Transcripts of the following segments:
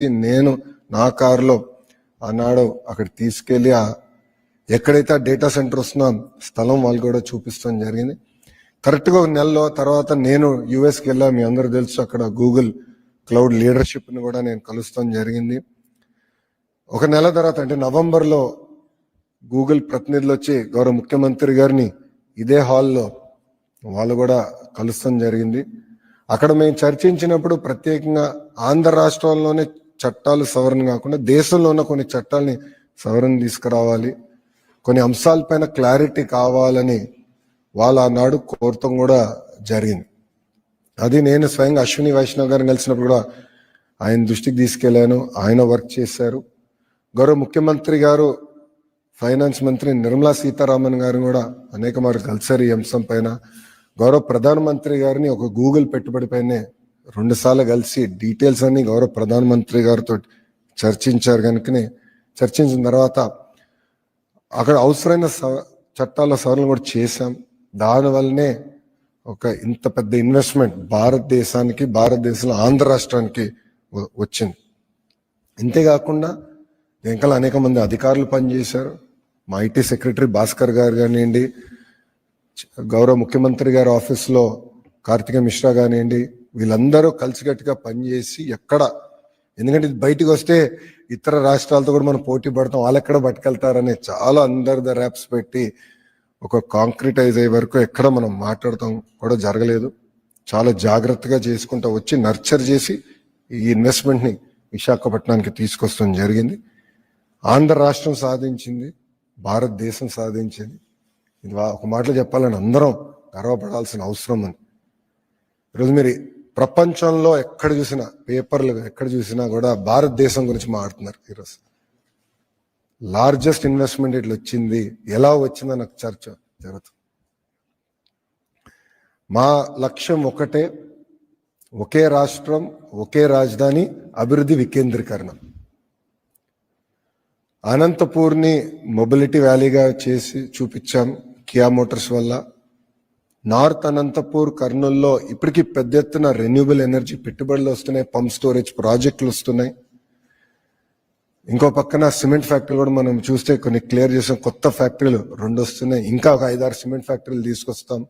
నేను నా కారులో ఆనాడు అక్కడ తీసుకెళ్ళి ఆ ఎక్కడైతే ఆ డేటా సెంటర్ వస్తున్నా స్థలం వాళ్ళు కూడా చూపిస్తాం జరిగింది. కరెక్ట్గా ఒక నెలలో తర్వాత నేను యుఎస్కి వెళ్ళా మీ అందరూ తెలుసు అక్కడ గూగుల్ క్లౌడ్ లీడర్షిప్ని కూడా నేను కలుస్తాం జరిగింది. ఒక నెల తర్వాత అంటే నవంబర్లో గూగుల్ ప్రతినిధులు వచ్చి గౌరవ ముఖ్యమంత్రి గారిని ఇదే హాల్లో వాళ్ళు కూడా కలుస్తాం జరిగింది. అక్కడ మేము చర్చించినప్పుడు ప్రత్యేకంగా ఆంధ్ర రాష్ట్రంలోనే చట్టాలు సవరణ కాకుండా దేశంలో ఉన్న కొన్ని చట్టాలని సవరణ తీసుకురావాలి. కొన్ని అంశాలపైన క్లారిటీ కావాలని వాళ్ళు ఆనాడు కోరటం కూడా జరిగింది. అది నేను స్వయంగా అశ్విని వైష్ణవ్ గారిని కలిసినప్పుడు కూడా ఆయన దృష్టికి తీసుకెళ్ళాను ఆయన వర్క్ చేశారు. గౌరవ ముఖ్యమంత్రి గారు ఫైనాన్స్ మంత్రి నిర్మలా సీతారామన్ గారిని కూడా అనేక మార్లు కలిసారు ఈ అంశం పైన. గౌరవ ప్రధానమంత్రి గారిని ఒక గూగుల్ పెట్టుబడి పైనే రెండుసార్లు కలిసి డీటెయిల్స్ అన్ని గౌరవ ప్రధానమంత్రి గారితో చర్చించారు కనుకనే చర్చించిన తర్వాత అక్కడ అవసరమైన సవ- చట్టాల సవరణ కూడా చేశాం. దానివల్లనే ఒక ఇంత పెద్ద ఇన్వెస్ట్మెంట్ భారతదేశానికి భారతదేశంలో ఆంధ్ర రాష్ట్రానికి వచ్చింది. ఇంతేకాకుండా వెంకల అనేక మంది అధికారులు పనిచేశారు. మా ఐటీ సెక్రటరీ భాస్కర్ గారు కానివ్వండి గౌరవ ముఖ్యమంత్రి గారి ఆఫీస్లో కార్తిక మిశ్రా కానివ్వండి వీళ్ళందరూ కలిసికట్టుగా పనిచేసి ఎక్కడ ఎందుకంటే ఇది బయటికి వస్తే ఇతర రాష్ట్రాలతో కూడా మనం పోటీ పడతాం వాళ్ళు ఎక్కడ పట్టుకెళ్తారని చాలా అందర్ ద ర్యాప్స్ పెట్టి ఒక కాంక్రిటైజ్ అయ్యే వరకు ఎక్కడ మనం మాట్లాడతాం కూడా జరగలేదు. చాలా జాగ్రత్తగా చేసుకుంటూ వచ్చి నర్చర్ చేసి ఈ ఇన్వెస్ట్మెంట్ని విశాఖపట్నానికి తీసుకొస్తాం జరిగింది. ఆంధ్ర రాష్ట్రం సాధించింది భారతదేశం సాధించింది. ఇది వా- ఒక మాటలో చెప్పాలని అందరం గర్వపడాల్సిన అవసరం ఉంది ఈరోజు మీరు ప్రపంచంలో ఎక్కడ చూసినా పేపర్లు ఎక్కడ చూసినా కూడా భారతదేశం గురించి మాట్లాడుతున్నారు ఈరోజు లార్జెస్ట్ ఇన్వెస్ట్మెంట్ ఇట్లా వచ్చింది? ఎలా వచ్చిందో నాకు చర్చ జరుగుతుంది. మా లక్ష్యం ఒకటే ఒకే రాష్ట్రం ఒకే రాజధాని అభివృద్ధి వికేంద్రీకరణ. అనంతపూర్ని మొబిలిటీ వ్యాలీగా చేసి చూపించాం కియా మోటార్స్ వల్ల. నార్త్ అనంతపూర్ కర్నూల్లో ఇప్పటికీ పెద్ద ఎత్తున రెన్యూబుల్ ఎనర్జీ పెట్టుబడులు వస్తున్నాయి పంప్ స్టోరేజ్ ప్రాజెక్టులు వస్తున్నాయి. ఇంకో పక్కన సిమెంట్ ఫ్యాక్టరీలు కూడా మనం చూస్తే కొన్ని క్లియర్ చేసిన కొత్త ఫ్యాక్టరీలు రెండు వస్తున్నాయి. ఇంకా ఒక ఐదారు సిమెంట్ ఫ్యాక్టరీలు తీసుకొస్తాం.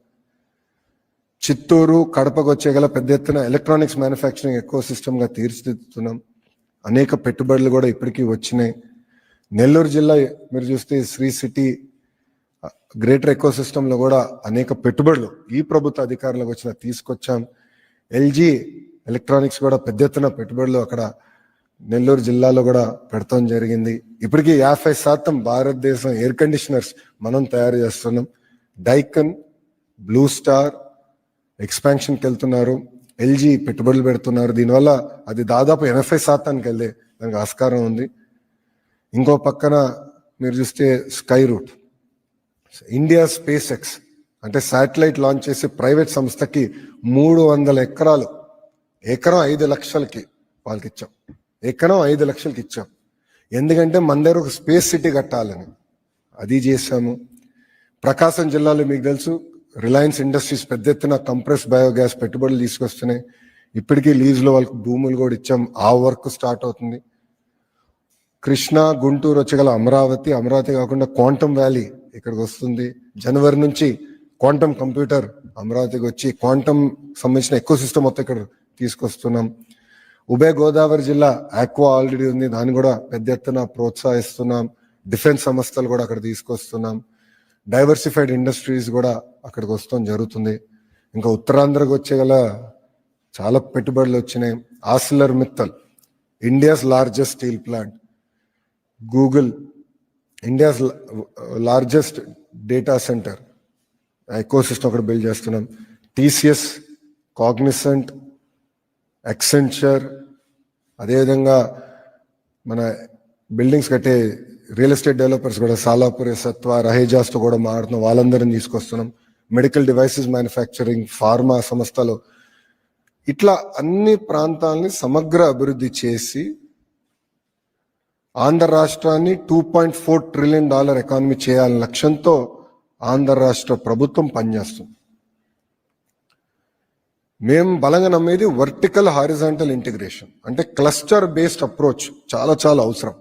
చిత్తూరు కడపకు వచ్చే గల పెద్ద ఎత్తున ఎలక్ట్రానిక్స్ మ్యానుఫ్యాక్చరింగ్ ఎక్కువ సిస్టమ్గా తీర్చిదిద్దుతున్నాం. అనేక పెట్టుబడులు కూడా ఇప్పటికీ వచ్చినాయి. నెల్లూరు జిల్లా మీరు చూస్తే శ్రీ సిటీ గ్రేటర్ ఎకో సిస్టంలో కూడా అనేక పెట్టుబడులు ఈ ప్రభుత్వ అధికారులకు వచ్చిన తీసుకొచ్చాం. ఎల్జీ ఎలక్ట్రానిక్స్ కూడా పెద్ద ఎత్తున పెట్టుబడులు అక్కడ నెల్లూరు జిల్లాలో కూడా పెడతాం జరిగింది. ఇప్పటికీ యాభై శాతం భారతదేశం ఎయిర్ కండిషనర్స్ మనం తయారు చేస్తున్నాం. డైకన్ బ్లూ స్టార్ ఎక్స్పాన్షన్కి వెళ్తున్నారు. ఎల్జీ పెట్టుబడులు పెడుతున్నారు. దీనివల్ల అది దాదాపు ఎనభై శాతానికి వెళ్ళే దానికి ఆస్కారం ఉంది. ఇంకో పక్కన మీరు చూస్తే Skyroot. India SpaceX అంటే శాటిలైట్ లాంచ్ చేసే ప్రైవేట్ సంస్థకి మూడు వందల ఎకరాలు ఎకరం ఐదు లక్షలకి వాళ్ళకి ఇచ్చాం ఎకరం ఐదు లక్షలకి ఇచ్చాం. ఎందుకంటే మన దగ్గర ఒక స్పేస్ సిటీ కట్టాలని. అది చేశాము. ప్రకాశం జిల్లాలో మీకు తెలుసు రిలయన్స్ ఇండస్ట్రీస్ పెద్ద ఎత్తున కంప్రెస్ బయోగ్యాస్ పెట్టుబడులు తీసుకొస్తున్నాయి. ఇప్పటికీ లీజులో వాళ్ళకి భూములు కూడా ఇచ్చాం. ఆ వర్క్ స్టార్ట్ అవుతుంది. కృష్ణా గుంటూరు వచ్చగల అమరావతి అమరావతి కాకుండా క్వాంటమ్ వ్యాలీ ఇక్కడికి వస్తుంది జనవరి నుంచి క్వాంటమ్ కంప్యూటర్ అమరావతికి వచ్చి క్వాంటమ్ సంబంధించిన ఎక్కువ సిస్టమ్ మొత్తం ఇక్కడ తీసుకొస్తున్నాం. ఉభయ గోదావరి జిల్లా ఆక్వా ఆల్రెడీ ఉంది. దాన్ని కూడా పెద్ద ఎత్తున ప్రోత్సహిస్తున్నాం. డిఫెన్స్ సంస్థలు కూడా అక్కడ తీసుకొస్తున్నాం. డైవర్సిఫైడ్ ఇండస్ట్రీస్ కూడా అక్కడికి వస్తాం జరుగుతుంది. ఇంకా ఉత్తరాంధ్రకు వచ్చేగల చాలా పెట్టుబడులు వచ్చినాయి. ArcelorMittal India's largest steel plant Google India's largest data centre ecosystem ఒకటి అక్కడ బిల్డ్ చేస్తున్నాం టీసీఎస్ కాగ్నిసెంట్ ఎక్సెంచర్ అదేవిధంగా మన బిల్డింగ్స్ కట్టే రియల్ ఎస్టేట్ డెవలపర్స్ కూడా సాలాపురి సత్వ రహేజాస్తో కూడా మారుతున్నాం వాళ్ళందరిని తీసుకొస్తున్నాం. మెడికల్ డివైసెస్ మ్యానుఫ్యాక్చరింగ్ ఫార్మా సంస్థలు. ఇట్లా అన్ని ప్రాంతాలని సమగ్ర అభివృద్ధి చేసి ఆంధ్ర రాష్ట్రాన్ని two point four trillion dollar economy చేయాలనే లక్ష్యంతో ఆంధ్ర రాష్ట్ర ప్రభుత్వం పనిచేస్తుంది. మేము బలంగా నమ్మేది వర్టికల్ హారిజాంటల్ ఇంటిగ్రేషన్ అంటే క్లస్టర్ బేస్డ్ అప్రోచ్ చాలా చాలా అవసరం.